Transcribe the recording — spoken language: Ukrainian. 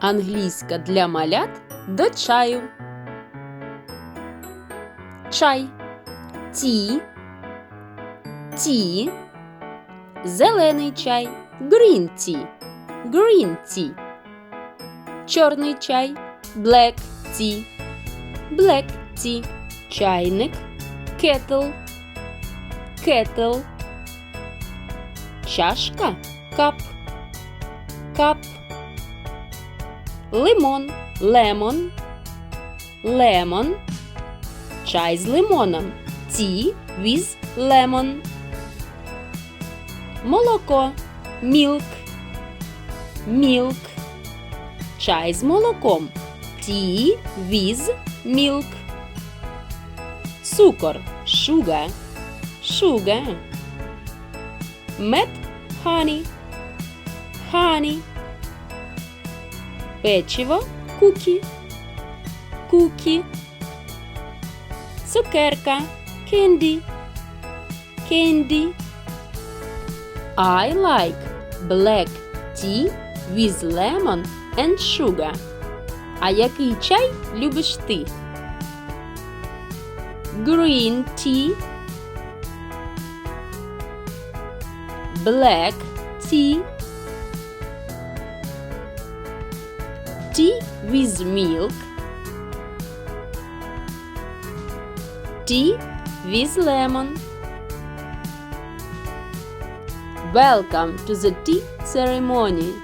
Англійська для малят до чаю. Чай. Ті. Ті. Зелений чай. Green tea. Green tea. Чорний чай. Black tea. Black tea. Чайник. Kettle. Kettle. Чашка. Cup. Cup. Лимон. Lemon. Lemon. Чай з лимоном. Tea with lemon. Молоко. Milk. Milk. Чай з молоком. Tea with milk. Цукор. Sugar. Sugar. Мед. Honey. Honey. Печиво. Кукі. Кукі. Цукерка. Candy. Candy. I like black tea with lemon and sugar. А який чай любиш ти? Green tea. Black tea. Tea with milk. Tea with lemon. Welcome to the tea ceremony.